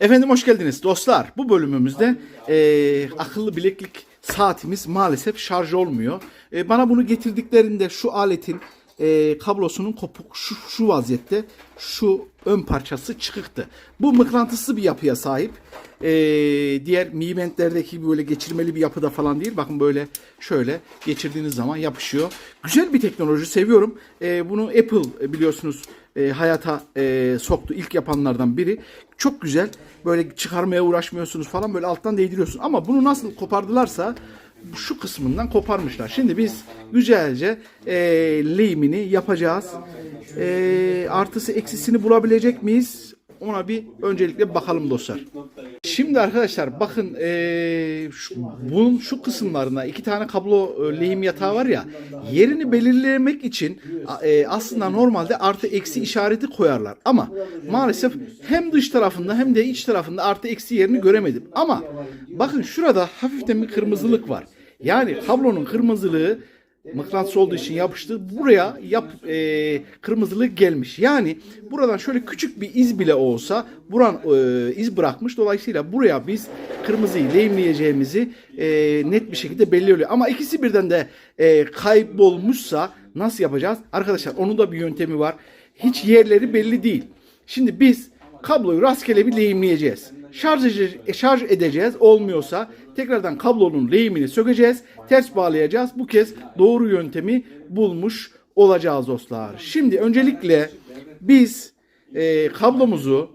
Efendim hoş geldiniz dostlar. Bu bölümümüzde eee, akıllı bileklik saatimiz maalesef şarj olmuyor. Eee, bana bunu getirdiklerinde şu aletin eee, kablosunun kopuk şu, şu vaziyette şu ön parçası çıkıktı. Bu mıknatıslı bir yapıya sahip. Eee, diğer Mi Band'lerdeki böyle geçirmeli bir yapıda falan değil. Bakın böyle şöyle geçirdiğiniz zaman yapışıyor. Güzel bir teknoloji seviyorum. Eee, bunu Apple e, biliyorsunuz e, hayata e, soktu ilk yapanlardan biri. Çok güzel. Böyle çıkarmaya uğraşmıyorsunuz falan böyle alttan değdiriyorsun. Ama bunu nasıl kopardılarsa şu kısmından koparmışlar. Şimdi biz güzelce e, lehimini yapacağız. E, artısı eksisini bulabilecek miyiz? Ona bir öncelikle bakalım dostlar. Şimdi arkadaşlar bakın eee, şu, bunun şu kısımlarına iki tane kablo e, lehim yatağı var ya yerini belirlemek için e, aslında normalde artı eksi işareti koyarlar. Ama maalesef hem dış tarafında hem de iç tarafında artı eksi yerini göremedim. Ama bakın şurada hafiften bir kırmızılık var. Yani kablonun kırmızılığı mıknatıs olduğu için yapıştı. Buraya yap e, kırmızılık gelmiş. Yani buradan şöyle küçük bir iz bile olsa buran e, iz bırakmış. Dolayısıyla buraya biz kırmızıyı lehimleyeceğimizi e, net bir şekilde belli oluyor. Ama ikisi birden de e, kaybolmuşsa nasıl yapacağız? Arkadaşlar onun da bir yöntemi var. Hiç yerleri belli değil. Şimdi biz kabloyu rastgele bir lehimleyeceğiz. Şarj, şarj edeceğiz. Olmuyorsa tekrardan kablonun lehimini sökeceğiz. Ters bağlayacağız. Bu kez doğru yöntemi bulmuş olacağız dostlar. Şimdi öncelikle biz e, kablomuzu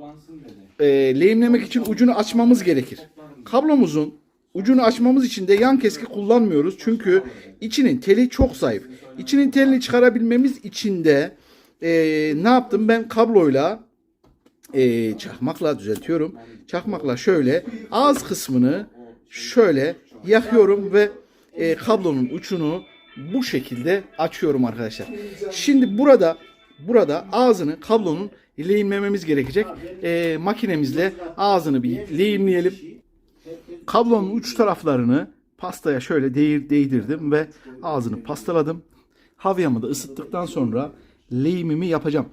e, lehimlemek için ucunu açmamız gerekir. Kablomuzun ucunu açmamız için de yan keski kullanmıyoruz. Çünkü içinin teli çok zayıf. İçinin telini çıkarabilmemiz için de e, ne yaptım ben kabloyla e, çakmakla düzeltiyorum. Çakmakla şöyle ağız kısmını şöyle yakıyorum ve e, kablonun uçunu bu şekilde açıyorum arkadaşlar. Şimdi burada burada ağzını kablonun lehimlememiz gerekecek. E, makinemizle ağzını bir lehimleyelim. Kablonun uç taraflarını pastaya şöyle değir, değdirdim ve ağzını pastaladım. Havyamı da ısıttıktan sonra lehimimi yapacağım.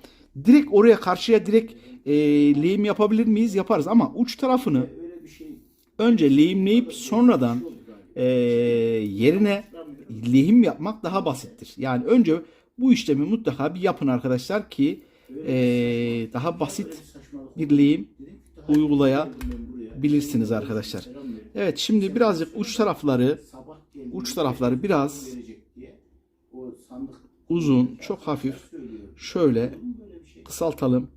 Direkt oraya karşıya direkt e, lehim yapabilir miyiz? Yaparız ama uç tarafını önce lehimleyip sonradan e, yerine lehim yapmak daha basittir. Yani önce bu işlemi mutlaka bir yapın arkadaşlar ki e, daha basit bir lehim uygulayabilirsiniz arkadaşlar. Evet şimdi birazcık uç tarafları uç tarafları biraz uzun, çok hafif şöyle kısaltalım.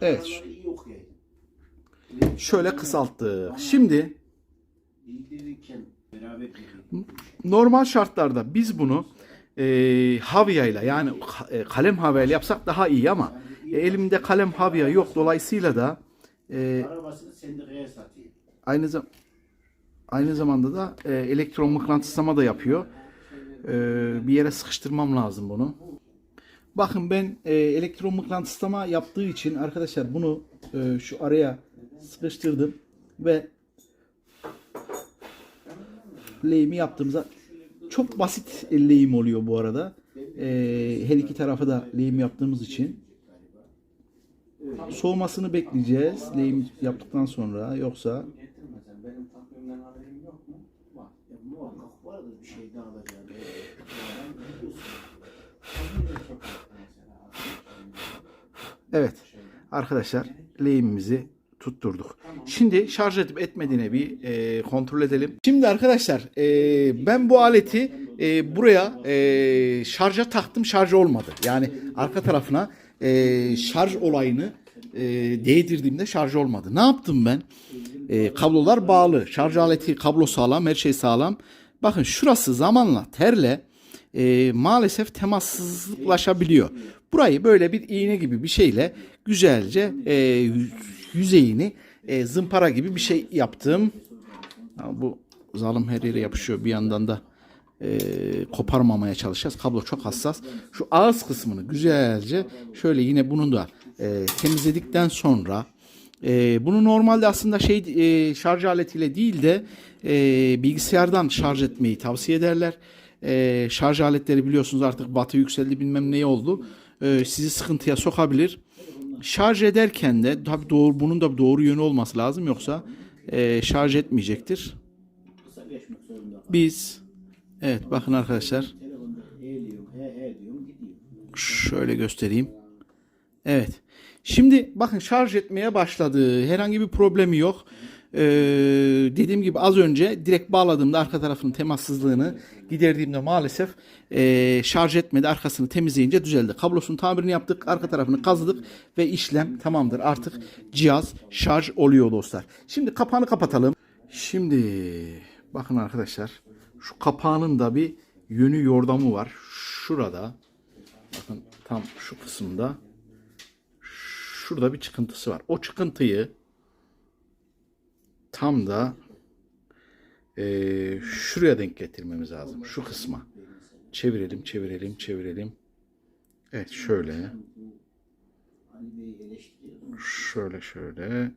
Evet. Şöyle kısalttık. Şimdi normal şartlarda biz bunu e, havyayla yani e, kalem havyayla yapsak daha iyi ama e, elimde kalem havya yok dolayısıyla da e, aynı zam aynı zamanda da e, elektron mıknatıslama da yapıyor. E, bir yere sıkıştırmam lazım bunu. Bakın ben e, elektron mıknatıslama yaptığı için arkadaşlar bunu e, şu araya sıkıştırdım ve lehimi yaptığımızda çok basit lehim oluyor bu arada. E, her iki tarafa da lehim yaptığımız için soğumasını bekleyeceğiz lehim yaptıktan sonra yoksa Benim takvimden haberim yok mu? Var. Ya muhakkak vardır bir şey daha alacağım. Evet arkadaşlar lehimimizi tutturduk. Şimdi şarj edip etmediğine bir e, kontrol edelim. Şimdi arkadaşlar e, ben bu aleti e, buraya e, şarja taktım şarj olmadı. Yani arka tarafına e, şarj olayını e, değdirdiğimde şarj olmadı. Ne yaptım ben? E, kablolar bağlı. Şarj aleti kablo sağlam her şey sağlam. Bakın şurası zamanla terle e, maalesef temassızlaşabiliyor. Burayı böyle bir iğne gibi bir şeyle güzelce e, yüz- yüzeyini e, zımpara gibi bir şey yaptım. Ha, bu zalim her yere yapışıyor bir yandan da e, koparmamaya çalışacağız. Kablo çok hassas. Şu ağız kısmını güzelce şöyle yine bunu da e, temizledikten sonra e, bunu normalde aslında şey e, şarj aletiyle değil de e, bilgisayardan şarj etmeyi tavsiye ederler. E, şarj aletleri biliyorsunuz artık batı yükseldi bilmem ne oldu. E, sizi sıkıntıya sokabilir. şarj ederken de tabii doğru bunun da doğru yönü olması lazım yoksa e, şarj etmeyecektir. Biz evet bakın arkadaşlar şöyle göstereyim. Evet. Şimdi bakın şarj etmeye başladı. Herhangi bir problemi yok. Ee, dediğim gibi az önce direkt bağladığımda arka tarafının temassızlığını giderdiğimde maalesef ee, şarj etmedi. Arkasını temizleyince düzeldi. Kablosunun tamirini yaptık. Arka tarafını kazıdık ve işlem tamamdır. Artık cihaz şarj oluyor dostlar. Şimdi kapağını kapatalım. Şimdi bakın arkadaşlar şu kapağının da bir yönü yordamı var. Şurada bakın tam şu kısımda şurada bir çıkıntısı var. O çıkıntıyı tam da eee, şuraya denk getirmemiz lazım. Şu kısma. Çevirelim, çevirelim, çevirelim. Evet şöyle. Şöyle şöyle.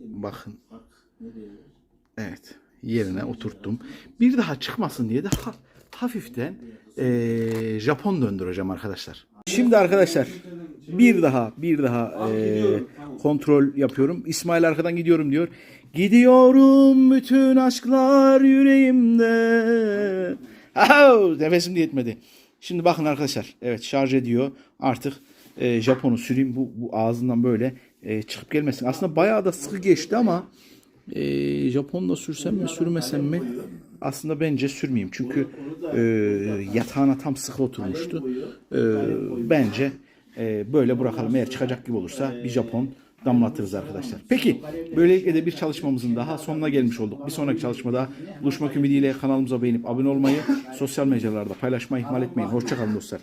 Bakın. Evet. Yerine oturttum. Bir daha çıkmasın diye de ha- hafiften eee, Japon döndüreceğim arkadaşlar. Şimdi arkadaşlar bir daha bir daha eee, kontrol yapıyorum. İsmail arkadan gidiyorum diyor. Gidiyorum bütün aşklar yüreğimde. Ahu, nefesim de yetmedi. Şimdi bakın arkadaşlar. Evet şarj ediyor. Artık eee Japon'u süreyim. Bu, bu ağzından böyle eee, çıkıp gelmesin. Aslında bayağı da sıkı geçti ama e, Japon'da sürsem mi sürmesem mi? Aslında bence sürmeyeyim. Çünkü e, yatağına tam sıkı oturmuştu. E, bence e, böyle bırakalım. Eğer çıkacak gibi olursa bir Japon damlatırız arkadaşlar. Peki böylelikle de bir çalışmamızın daha sonuna gelmiş olduk. Bir sonraki çalışmada buluşmak ümidiyle kanalımıza beğenip abone olmayı, sosyal mecralarda paylaşmayı ihmal etmeyin. Hoşçakalın dostlar.